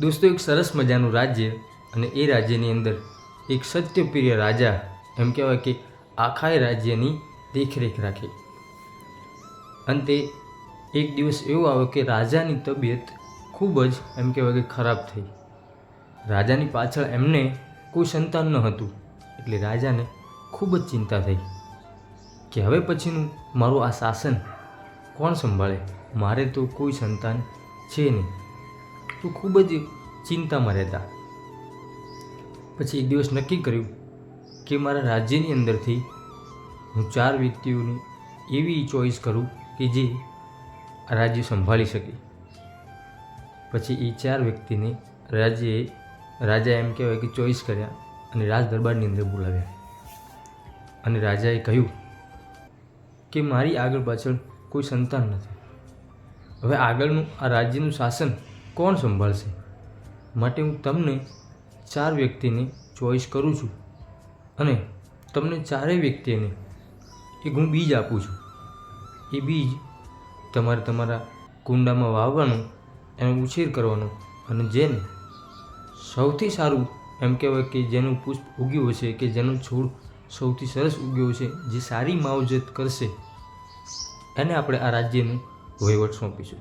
દોસ્તો, એક સરસ મજાનું રાજ્ય અને એ રાજ્યની અંદર એક સત્યપ્રિય રાજા એમ કહેવાય કે આખા રાજ્યની દેખરેખ રાખે. અંતે એક દિવસ એવો આવ્યો કે રાજાની તબિયત ખૂબ જ એમ કહેવાય કે ખરાબ થઈ. રાજાની પાછળ એમને કોઈ સંતાન ન હતું, એટલે રાજાને ખૂબ જ ચિંતા થઈ કે હવે પછીનું મારું આ શાસન કોણ સંભાળે? મારે તો કોઈ સંતાન છે નહીં. તો ખૂબ જ ચિંતામાં રહેતા. પછી એક દિવસ નક્કી કર્યું કે મારા રાજ્યની અંદરથી હું ચાર વ્યક્તિઓની એવી ચોઈસ કરું કે જે આ રાજ્ય સંભાળી શકે. પછી એ ચાર વ્યક્તિને રાજ્યએ રાજા એમ કહેવાય કે ચોઈસ કર્યા અને રાજ દરબારની અંદર બોલાવ્યા. અને રાજાએ કહ્યું કે મારી આગળ પાછળ કોઈ સંતાન નથી. હવે આગળનું આ રાજ્યનું શાસન કોણ સંભાળશે? માટે હું તમને ચાર વ્યક્તિની ચોઈસ કરું છું અને તમને ચારેય વ્યક્તિને એક હું બીજ આપું છું. એ બીજ તમારે તમારા કુંડામાં વાવવાનું, એનો ઉછેર કરવાનો અને જેને સૌથી સારું એમ કહેવાય કે જેનું પુષ્પ ઉગ્યું હશે કે જેનો છોડ સૌથી સરસ ઉગ્યો છે જે સારી માવજત કરશે, એને આપણે આ રાજ્યનું વહીવટ સોંપીશું.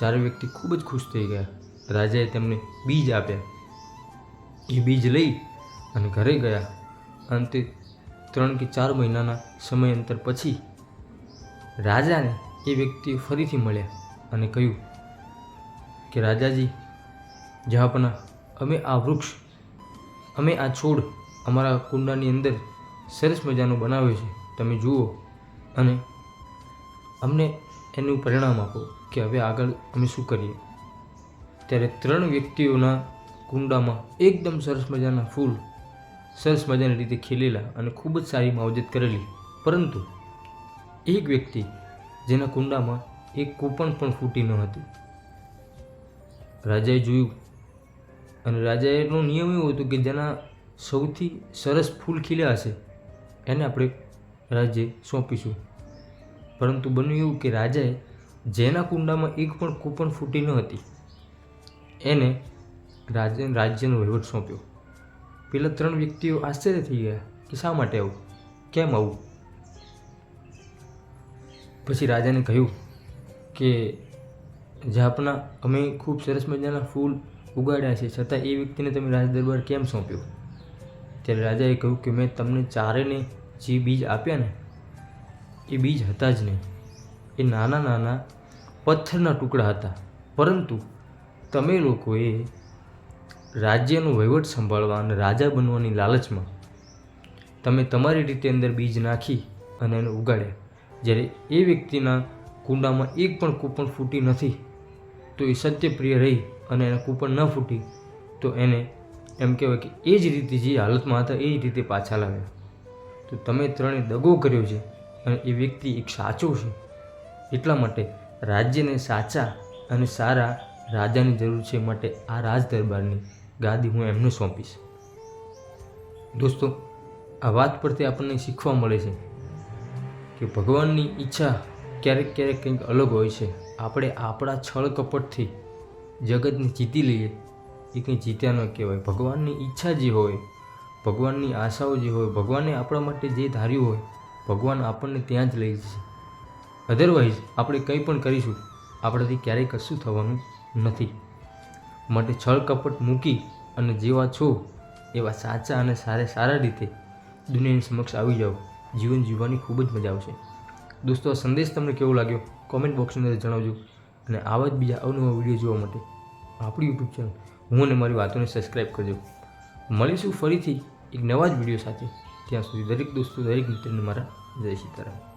ચારે વ્યક્તિ ખૂબ જ ખુશ થઈ ગયા. રાજાએ તેમને બીજ આપ્યા. એ બીજ લઈ અને ઘરે ગયા. અંતે ત્રણ કે ચાર મહિનાના સમયાંતર પછી રાજાને એ વ્યક્તિ ફરીથી મળ્યા અને કહ્યું કે, રાજાજી જહાપના અમે આ વૃક્ષ, અમે આ છોડ અમારા કુંડાની અંદર સરસ મજાનું બનાવ્યું છે. તમે જુઓ અને અમને એનું પરિણામ આપો કે હવે આગળ અમે શું કરીએ. ત્યારે ત્રણ વ્યક્તિઓના કુંડામાં એકદમ સરસ મજાના ફૂલ સરસ મજાની રીતે ખીલેલા અને ખૂબ જ સારી માવજત કરેલી. પરંતુ એક વ્યક્તિ જેના કુંડામાં એક કૂપણ પણ ફૂટી ન હતી. રાજાએ જોયું અને રાજાએનો નિયમ એવો હતો કે જેના સૌથી સરસ ફૂલ ખીલ્યા હશે એને આપણે રાજ્ય સોંપીશું. પરંતુ બન્યું એવું કે રાજાએ જેના કુંડામાં એક પણ કૂપણ ફૂટી ન હતી, એને રાજ્ય, રાજ્યનો વહીવટ સોંપ્યો. પેલા ત્રણ વ્યક્તિઓ આશ્ચર્ય થઈ ગયા કે શા માટે આવું? કેમ આવું? પછી રાજાને કહ્યું કે જાપના અમે ખૂબ સરસ મજાના ફૂલ ઉગાડ્યા છે, છતાં એ વ્યક્તિને તમે રાજ દરબાર કેમ સોંપ્યો? ત્યારે રાજાએ કહ્યું કે મેં તમને ચારેને જે બીજ આપ્યા ને એ બીજ હતા જ નહીં. એ નાના નાના પથ્થરના ટુકડા હતા. પરંતુ તમે લોકોએ રાજ્યનો વહીવટ સંભાળવા અને રાજા બનવાની લાલચમાં તમે તમારી રીતે અંદર બીજ નાખી અને એને ઉગાડ્યા. જ્યારે એ વ્યક્તિના કુંડામાં એક પણ કૂપણ ફૂટી નથી, તો એ સત્યપ્રિય રહી અને એના કૂપણ ન ફૂટી, તો એને એમ કહેવાય કે એ જ રીતે જે હાલતમાં હતા એ જ રીતે પાછા લાવ્યા. તો તમે ત્રણે દગો કર્યો છે. અને એ વ્યક્તિ એક સાચો છે. એટલા માટે રાજ્યને સાચા અને સારા રાજાની જરૂર છે માટે આ રાજ દરબારની ગાદી હું એમને સોંપીશ. દોસ્તો, આ વાત પરથી આપણને શીખવા મળે છે કે ભગવાનની ઈચ્છા ક્યારેક ક્યારેક કંઈક અલગ હોય છે. આપણે આપણા છળ કપટથી જગતને જીતી લઈએ, એ કંઈ જીત્યા ન કહેવાય. ભગવાનની ઈચ્છા જે હોય, ભગવાનની આશાઓ જે હોય, ભગવાને આપણા માટે જે ધાર્યું હોય ભગવાન આપણને ત્યાં જ લઈ જશે. અધરવાઇઝ આપણે કંઈ પણ કરીશું, આપણાથી ક્યારેય કશું થવાનું નથી. માટે છળ કપટ મૂકી અને જેવા છો, એવા સાચા અને સારા સારા રીતે દુનિયાની સમક્ષ આવી જાઓ. જીવન જીવવાની ખૂબ જ મજા આવશે. દોસ્તો, આ સંદેશ તમને કેવો લાગ્યો? કોમેન્ટ બોક્સની અંદર જણાવજો. અને આવા જ બીજા અવનવા વીડિયો જોવા માટે આપણી યુટ્યુબ ચેનલ હું અને મારી વાતોને સબસ્ક્રાઈબ કરજો. મળીશું ફરીથી એક નવા જ વીડિયો સાથે. ત્યાં સુધી દરેક દોસ્તો, દરેક મિત્રને મારા જય સીતારામ